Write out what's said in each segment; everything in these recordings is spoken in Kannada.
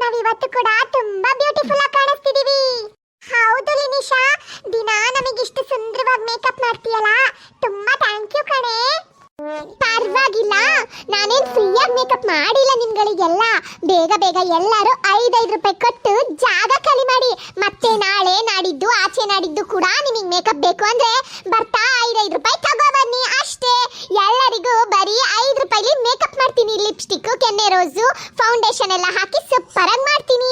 ನಾವ್ ಇವತ್ತು ಕೂಡ ತುಂಬಾ ಬ್ಯೂಟಿಫುಲ್ ಆಗಿ ಕಾಣಿಸ್ತಿದೀವಿ. ಹೌದು ಲಿನಿಶಾ, ದಿನ ನಮಗೆ ಇಷ್ಟು ಸುಂದರವಾಗಿ ಮೇಕಪ್ ಮಾಡ್ತೀಯಲ್ಲ? ತುಂಬಾ ಥ್ಯಾಂಕ್ ಯು ಕಣೆ. ಪರವಾಗಿಲ್ಲ, ನಾನೇನ್ ಫ್ರೀಯಾಗಿ ಮೇಕಪ್ ಮಾಡಿಲ್ಲ ನಿಮ್ಗಳಿಗೆಲ್ಲ. ಬೇಗ ಬೇಗ ಎಲ್ಲರೂ ಐದೈದು ರೂಪಾಯಿ ಕೊಟ್ಟು ಜಾಗ ಖಾಲಿ ಮಾಡಿ. ಮತ್ತೆ ನಾಳೆ ನಾಡಿದ್ದು, ಆಚೆ ನಾಡಿದ್ದು ಕೂಡ ನಿಮಗೆ ಮೇಕಪ್ ಬೇಕು ಅಂದ್ರೆ ಬರ್ತಾ ಐದೈದು ರೂಪಾಯಿ ಲಿಪ್ಸ್ಟಿಕ್ ಕೆನ್ನೆ ರೋಸು ಫೌಂಡೇಶನ್ ಎಲ್ಲ ಹಾಕಿ ಸೂಪರ್ ಆಗಿ ಮಾಡ್ತೀನಿ.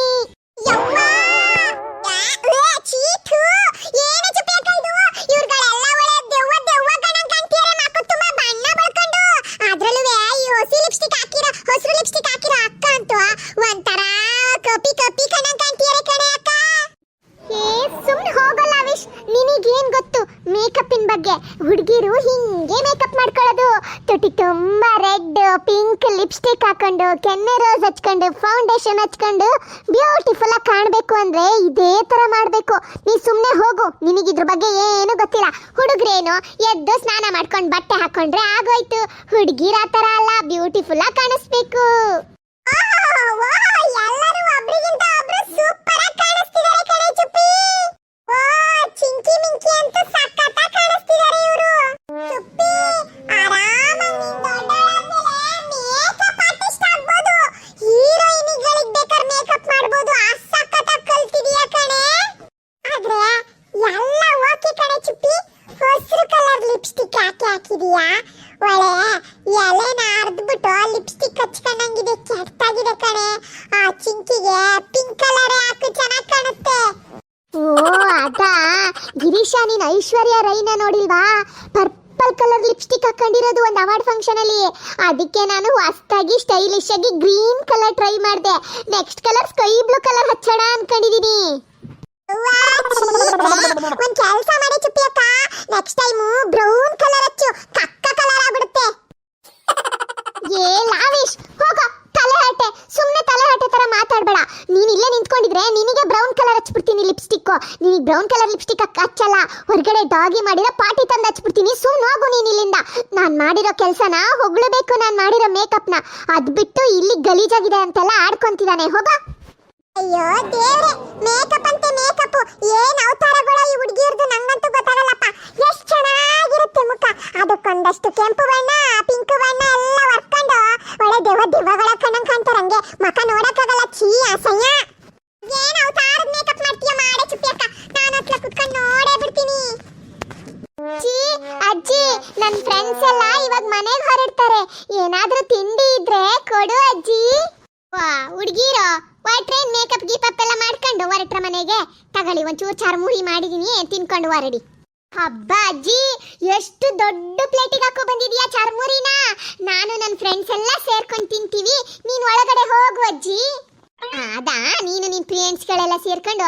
ಬಗ್ಗೆ ಹುಡುಗಿರು ಹಿಂಗೆ ಮೇಕಪ್ ಮಾಡ್ಕೊಳ್ಳೋದು. ತುಟಿ ತುಂಬಾ ರೆಡ್ ಪಿಂಕ್ ಲಿಪ್ಸ್ಟಿಕ್ ಹಾಕೊಂಡು, ಕೆನ್ನೆ ರೋಸ್ ಹಚ್ಕೊಂಡು ಫೌಂಡೇಶನ್ ಹಚ್ಕೊಂಡು ಬ್ಯೂಟಿಫುಲ್ ಆಗಿ ಕಾಣಬೇಕು ಅಂದ್ರೆ ಇದೇ ತರ ಮಾಡಬೇಕು. ನೀ ಸುಮ್ಮನೆ ಹೋಗು, ನಿನಗಿದ್ರ ಬಗ್ಗೆ ಏನು ಗೊತ್ತಿಲ್ಲ. ಹುಡುಗ್ರೇನು ಎದ್ದು ಸ್ನಾನ ಮಾಡ್ಕೊಂಡು ಬಟ್ಟೆ ಹಾಕೊಂಡ್ರೆ ಆಗೋಯ್ತು. ಹುಡುಗಿರ ಆ ತರ ಅಲ್ಲ ಬ್ಯೂಟಿಫುಲ್ ಆಗಿ ಕಾಣಿಸ್ಬೇಕು. ಎಲ್ಲ ಓಕೆ ಕಣೆ ಚುಪ್ಪಿ ಹಸಿರು ಕಲರ್ ಲಿಪ್ಸ್ಟಿಕ್ ಯಾಕೆ ಹಾಕಿದೀಯಾ? ಒಳ್ಳೆ ಎಲೆನ ಅರ್ದ್ಬಿಟ್ಟು ಲಿಪ್ಸ್ಟಿಕ್ ಹಚ್ಕೊಂಡಂಗಿದೆ ಕೆಟ್ಟಾಗಿದೆ ಕಣೆ. ಆ ಚಿಂಕಿಗೆ ಪಿಂಕ್ ಕಲರ್ ಹಾಕು ಚೆನ್ನಾಗಿ ಕಾಣುತ್ತೆ. ಓ, ಅದಾ? ಗಿರೀಶ, ನೀನ್ ಐಶ್ವರ್ಯ ರೈನ ನೋಡಿಲ್ವಾ? ಪರ್ಪಲ್ ಕಲರ್ ಲಿಪ್ಸ್ಟಿಕ್ ಹಾಕೊಂಡಿರೋದು ಒಂದು ಅವಾರ್ಡ್ ಫಂಕ್ಷನ್ ಅಲ್ಲಿ. ಅದಕ್ಕೆ ನಾನು ಹೊಸ್ತಾಗಿ ಸ್ಟೈಲಿಶ್ ಆಗಿ ಗ್ರೀನ್ ಕಲರ್ ಟ್ರೈ ಮಾಡಿದೆ. Next colour sky blue colour ಹಚ್ಚೋಣ ಅನ್ಕೊಂಡಿದೀನಿ. ಒಂದ್ ಕೆಲಸ ಮಾಡಿ ಚುಪ್ಪಿ ಅಕ್ಕ ನೆಕ್ಸ್ಟ್ ಟೈಮ್ ಬ್ರೌನ್ ಕಲರ್ ಹಚ್ಚು. ಕಕ್ಕ ಕಲರ್ ಆಗ್ಬಿಡುತ್ತೆ. ಏ, ಲಾವಿಶ್, ಹೋಗ. ತಲೆ ಹರಟೆ. ಸುಮ್ಮನೆ ತಲೆ ಹರಟೆ ತರ ಮಾತಾಡ್ಬೇಡ. ನೀನ್ ಇಲ್ಲೇ ನಿಂತ್ಕೊಂಡಿದ್ರೆ ನಿನಗೆ ಬ್ರೌನ್ ಕಲರ್ ಹಚ್ಬಿಡ್ತೀನಿ ಲಿಪ್ಸ್ಟಿಕ್ ನಿನಗೆ ಬ್ರೌನ್ ಕಲರ್ ಲಿಪ್ಸ್ಟಿಕ್ ಹಚ್ಚಲ್ಲ. ಹೊರಗಡೆ ಡಾಗಿ ಮಾಡಿರೋ ಪಾಟಿ ತಂದು ಹಚ್ಬಿಡ್ತೀನಿ. ಸುಮ್ಮನೆ ಹೋಗು ನೀನ್ ಇಲ್ಲಿಂದ. ನಾನ್ ಮಾಡಿರೋ ಕೆಲ್ಸನ ಹೊಗಳಬೇಕು ನಾನ್ ಮಾಡಿರೋ ಮೇಕಪ್ನ ಅದ್ಬಿಟ್ಟು ಇಲ್ಲಿ ಗಲೀಜಾಗಿದೆ ಅಂತೆಲ್ಲ ಆಡ್ಕೊಂತಿದ್ದಾನೆ. ಹೋಗ. ಅಯ್ಯೋ, ದೇವ್ರೆ ಮೇಕಪ್ ಅಂತೆ ಮೇಕಪ್ ಏನ್ ಅವತಾರಗಳ ಈ ಹುಡುಗಿಯರ್ದು? ನಂಗಂತೂ ಗೊತ್ತಾಗಲ್ಲಪ್ಪ. ಎಷ್ಟು ಚೆನ್ನಾಗಿರುತ್ತೆ ಮುಖ. ಅದಕ್ಕೊಂದಷ್ಟು ಕೆಂಪು ಬಣ್ಣ ಪಿಂಕ್ ಬಣ್ಣ ಎಲ್ಲ ವರ್ಕೊಂಡು ಒಳ್ಳೆ ದೇವ ದೆವ್ವಗಳ ಕಣ್ಣಂಗ್ ಕಾಣ್ತಾರ ಹಂಗೆ. ಮಕ ನೋಡಕ್ಕಾಗಲ್ಲ, ಛೀ, ಅಸಹ್ಯ. ಏನ್ ಅವತಾರದ ಮೇಕಪ್ ಮಾಡ್ತೀಯ ಮಾಡೆ ಚುಪ್ಪಿ ಅಕ್ಕ ನಾನು ಹತ್ರ ಕುತ್ಕೊಂಡು ನೋಡೇ ಬಿಡ್ತೀನಿ. ಛೀ, ಅಜ್ಜಿ ನನ್ನ ಫ್ರೆಂಡ್ಸ್ ಎಲ್ಲ ಇವಾಗ ಮನೆಗೆ ಹೊರಡ್ತಾರೆ. ಏನಾದ್ರೂ ತಿಂಡಿ ಇದ್ರೆ ಕೊಡು, ಅಜ್ಜಿ. ವಾ, ಹುಡುಗಿರೋ? ಟ್ರೈನ್ ಮೇಕಪ್ ಗೀಪಪ್ ಎಲ್ಲ ಮಾಡ್ಕೊಂಡು ಹೊರಟ್ರ ಮನೆಗೆ. ತಗೊಳ್ಳಿ, ಒಂಚೂರು ಚರ್ಮುರಿ ಮಾಡಿದೀನಿ, ತಿನ್ಕೊಂಡು ಹೊರಡಿ ಹಬ್ಬ ಅಜ್ಜಿ ಎಷ್ಟು ದೊಡ್ಡ ಪ್ಲೇಟಿಗೆ ಹಾಕೋ ಬಂದಿದೀಯಾ ಚರ್ಮುರಿನ ನಾನು ನನ್ನ ಫ್ರೆಂಡ್ಸ್ ಎಲ್ಲ ಸೇರ್ಕೊಂಡು ತಿಂತೀವಿ. ನೀನು ಒಳಗಡೆ ಹೋಗು ಅಜ್ಜಿ. ಅದಾ ನೀನು ನಿನ್ ಫ್ರೆಂಡ್ಸ್ಗಳೆಲ್ಲ ಸೇರ್ಕೊಂಡು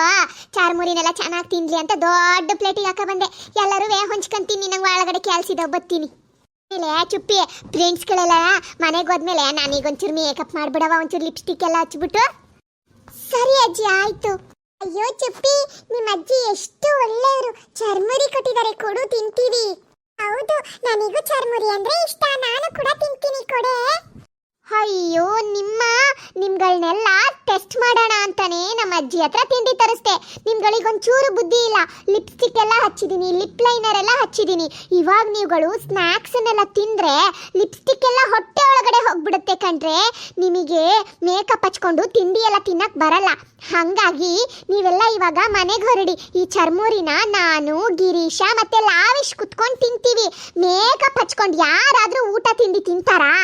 ಚಾರ್ಮುರಿನೆಲ್ಲ ಚೆನ್ನಾಗಿ ತಿನ್ಲಿ ಅಂತ ದೊಡ್ಡ ಪ್ಲೇಟಿಗೆ ಹಾಕ ಬಂದೆ. ಎಲ್ಲರೂ ಹೊಂಚ್ಕೊಂತೀನಿ ನಂಗೆ ಒಳಗಡೆ ಕೆಲ್ಸಿದ ಬತ್ತೀನಿ ಆಮೇಲೆ, ಚುಪ್ಪಿ ಫ್ರೆಂಡ್ಸ್ಗಳೆಲ್ಲ ಮನೆಗೆ ಹೋದ್ಮೇಲೆ ನಾನೀಗ ಒಂಚೂರು ಮೇಕಪ್ ಮಾಡಿಬಿಡವ ಒಂಚೂರು ಲಿಪ್ಸ್ಟಿಕ್ ಎಲ್ಲ ಹಚ್ಬಿಟ್ಟು. ಸರಿ ಅಜ್ಜಿ, ಆಯ್ತು. ಅಯ್ಯೋ ಚುಪ್ಪಿ, ನಿಮ್ಮ ಅಜ್ಜಿ ಎಷ್ಟು ಒಳ್ಳೆಯವರು. ಚರ್ಮುರಿ ಕೊಟ್ಟಿದ್ದಾರೆ, ಕೊಡು, ತಿಂತೀವಿ. ಹೌದು, ನನಗೂ ಚರ್ಮುರಿ ಅಂದ್ರೆ ಇಷ್ಟ. ನಾನು ಕೂಡ ತಿಂತೀನಿ, ಕೊಡೆ. ಅಯ್ಯೋ, ನಿಮ್ಮ ನಿಮ್ಗಳನ್ನೆಲ್ಲ ಟೆಸ್ಟ್ ಮಾಡೋಣ ಅಂತಾನೆ ನಮ್ಮ ಅಜ್ಜಿ ಹತ್ರ ತಿಂಡಿ ತರಿಸ್ದೆ. ನಿಮ್ಗಳಿಗೆ ಒಂಚೂರು ಬುದ್ಧಿ ಇಲ್ಲ. ಲಿಪ್ಸ್ಟಿಕ್ ಎಲ್ಲ ಹಚ್ಚಿದೀನಿ ಲಿಪ್ ಲೈನರ್ ಎಲ್ಲ ಹಚ್ಚಿದೀನಿ. ಇವಾಗ ನೀವುಗಳು ಸ್ನ್ಯಾಕ್ಸನ್ನೆಲ್ಲ ತಿಂದ್ರೆ ಲಿಪ್ಸ್ಟಿಕ್ ಎಲ್ಲ ಹೊಟ್ಟೆ ಒಳಗಡೆ ಹೋಗ್ಬಿಡುತ್ತೆ ಕಣ್ರೆ. ನಿಮಗೆ ಮೇಕಪ್ ಹಚ್ಕೊಂಡು ತಿಂಡಿ ಎಲ್ಲ ತಿನ್ನಕ್ ಬರಲ್ಲ. ಹಂಗಾಗಿ ನೀವೆಲ್ಲ ಇವಾಗ ಮನೆಗೆ ಹೊರಡಿ. ಈ ಚರ್ಮೂರಿನ ನಾನು, ಗಿರೀಶ ಮತ್ತೆ ಲಾವಿಶ್ ಕುತ್ಕೊಂಡು ತಿಂತೀವಿ. ಮೇಕಪ್ ಹಚ್ಕೊಂಡು ಯಾರಾದ್ರೂ ಊಟ ತಿಂಡಿ ತಿಂತಾರಾ?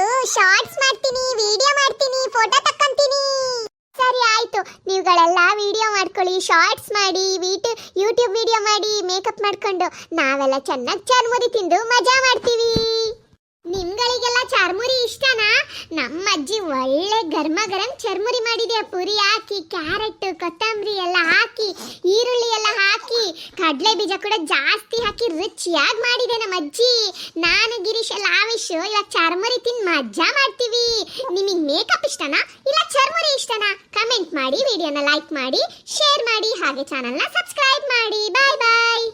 ಓ ಶಾರ್ಟ್ಸ್ ಮಾಡ್ತೀನಿ ವಿಡಿಯೋ ಮಾಡ್ತೀನಿ ಫೋಟೋ ತಕ್ಕಂತೀನಿ. ಸರಿ, ಆಯ್ತು. ನೀವುಗಳೆಲ್ಲ ವಿಡಿಯೋ ಮಾಡ್ಕೊಳ್ಳಿ ಶಾರ್ಟ್ಸ್ ಮಾಡಿ, ವಿಟು ಯೂಟ್ಯೂಬ್ ವಿಡಿಯೋ ಮಾಡಿ ಮೇಕಪ್ ಮಾಡ್ಕೊಂಡು, ನಾವೆಲ್ಲ ಚೆನ್ನಾಗಿ ಚಾರ್ಮುರಿ ತಿಂದು ಮಜಾ ಮಾಡ್ತೀವಿ. ನಿಮ್ಗಳಿಗೆಲ್ಲ ಚಾರ್ಮುರಿ ಇಷ್ಟನಾ? ನಮ್ಮ ಅಜ್ಜಿ ಒಳ್ಳೆ ಗರ್ಮ ಗರಂ ಚರ್ಮುರಿ ಮಾಡಿದೆ ಪುರಿ ಹಾಕಿ, ಕ್ಯಾರೆಟ್, ಕೊತ್ತಂಬರಿ ಎಲ್ಲ ಹಾಕಿ, ಈರುಳ್ಳಿ ಎಲ್ಲ ಹಾಕಿ ಕಡಲೆ ಬೀಜ ಕೂಡ ಜಾಸ್ತಿ ಹಾಕಿ ರುಚಿಯಾಗಿ ಮಾಡಿದೆ ನಮ್ಮ ಅಜ್ಜಿ ನಾನು ಗಿರೀಶ್ ಲಾವಿಶ್ ಇವಾಗ ಚರ್ಮುರಿ ತಿನ್ ಮಜ್ಜಾ ಮಾಡ್ತೀವಿ. ನಿಮಗೆ ಮೇಕಪ್ ಇಷ್ಟನಾ? ಇಲ್ಲ ಚರ್ಮುರಿ ಇಷ್ಟನಾ? ಕಮೆಂಟ್ ಮಾಡಿ ವಿಡಿಯೋನ ಲೈಕ್ ಮಾಡಿ ಶೇರ್ ಮಾಡಿ, ಹಾಗೆ ಚಾನಲ್ನ ಸಬ್ಸ್ಕ್ರೈಬ್ ಮಾಡಿ. ಬಾಯ್ ಬಾಯ್